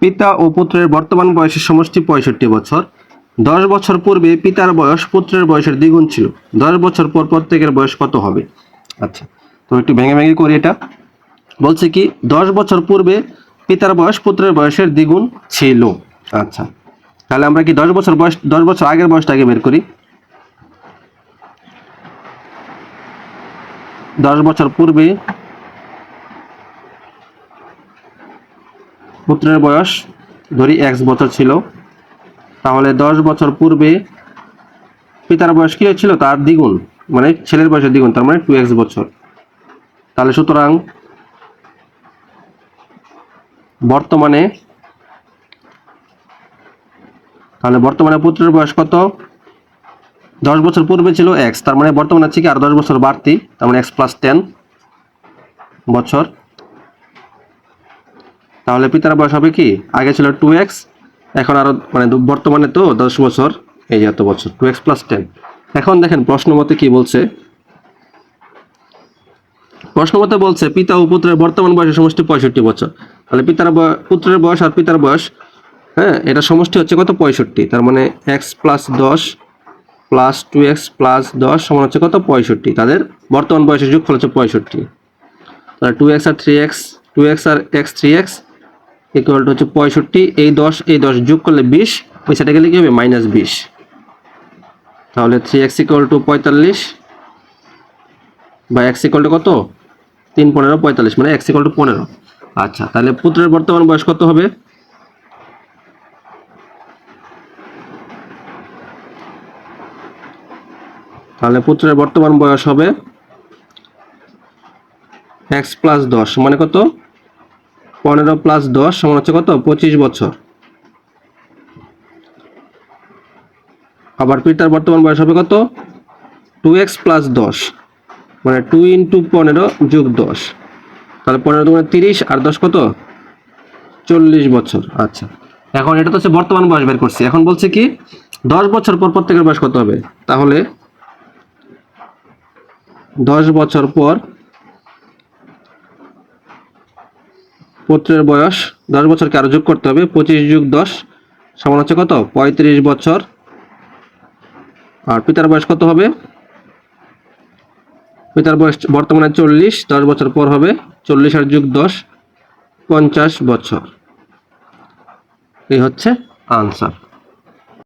পিতা ও পুত্রের বর্তমান বয়সের সমষ্টি পঁয়ষট্টি বছর। দশ বছর পূর্বে পিতার বয়স পুত্রের বয়সের দ্বিগুণ ছিল। দশ বছর পর প্রত্যেকের বয়স কত হবে? আচ্ছা তো একটু ভেঙে ভেঙে করি এটা। বলছে কি, দশ বছর পূর্বে পিতার বয়স পুত্রের বয়সের দ্বিগুণ ছিল। আচ্ছা তাহলে আমরা কি দশ বছর বয়স, দশ বছর আগের বয়সটা আগে বের করি? দশ বছর পূর্বে পুত্রের বয়স ধরি এক্স বছর ছিল। তাহলে দশ বছর পূর্বে পিতার বয়স কি ছিল তার দ্বিগুণ মানে ছেলের বয়সের দ্বিগুণ, তার মানে টু এক্স বছর। তাহলে সুতরাং বর্তমানে, তাহলে বর্তমানে পুত্রের বয়স কত? দশ বছর পূর্বে ছিল এক্স তার মানে বর্তমানে আছে কি আর দশ বছর বাড়তি, তার মানে এক্স প্লাস টেন বছর। তাহলে পিতার বয়স হবে কি? আগে ছিল টু এক্স এখন আরও মানে বর্তমানে তো দশ বছর, এই যে এত বছর টু এক্স প্লাস টেন এখন দেখেন প্রশ্ন মতে কি বলছে? প্রশ্ন মতে বলছে, পিতা ও পুত্রের বর্তমান বয়সের সমষ্টি পঁয়ষট্টি বছর। তাহলে পিতার পুত্রের বয়স আর পিতার বয়স হ্যাঁ এটা সমষ্টি হচ্ছে কত? পঁয়ষট্টি। তার মানে এক্স প্লাস দশ প্লাস টু এক্স প্লাস দশ সমান হচ্ছে কত? পঁয়ষট্টি। তাদের বর্তমান বয়সের যোগফল হচ্ছে পঁয়ষট্টি। তাহলে টু এক্স আর three x two x R x three x equal to হচ্ছে পঁয়ষট্টি, এই দশ এই দশ যোগ করলে বিশ, পয়সাটা গেলে কি হবে? মাইনাস বিশ। তাহলে থ্রি এক্স ইকুয়াল টু পঁয়তাল্লিশ বা এক্স ইকুয়াল টু কত? তিন পনেরো, পঁয়তাল্লিশ মানে এক্স ইকুয়াল টু পনেরো। আচ্ছা তাহলে পুত্রের বর্তমান বয়স কত হবে? তাহলে পুত্রের বর্তমান বয়স হবে এক্স প্লাস দশ মানে কত? পনেরো প্লাস দশ সমান হচ্ছে কত? পঁচিশ বছর। আবার পিতার বর্তমান বয়স হবে কত? টু এক্স প্লাস দশ মানে টু ইন্টু পনেরো যোগ দশ। তাহলে পনেরো দুগুণে তিরিশ আর দশ কত? চল্লিশ বছর। আচ্ছা এখন এটা তো হচ্ছে বর্তমান বয়স বের করছি। এখন বলছে কি, দশ বছর পর প্রত্যেকের বয়স কত হবে? তাহলে দশ বছর পর পুত্রের বয়স, দশ বছরকে আরও যোগ করতে হবে, পঁচিশ যুগ দশ সমান হচ্ছে কত? পঁয়ত্রিশ বছর। আর পিতার বয়স কত হবে? পিতার বয়স বর্তমানে চল্লিশ, দশ বছর পর হবে চল্লিশ আর যুগ দশ, পঞ্চাশ বছর। এই হচ্ছে আনসার।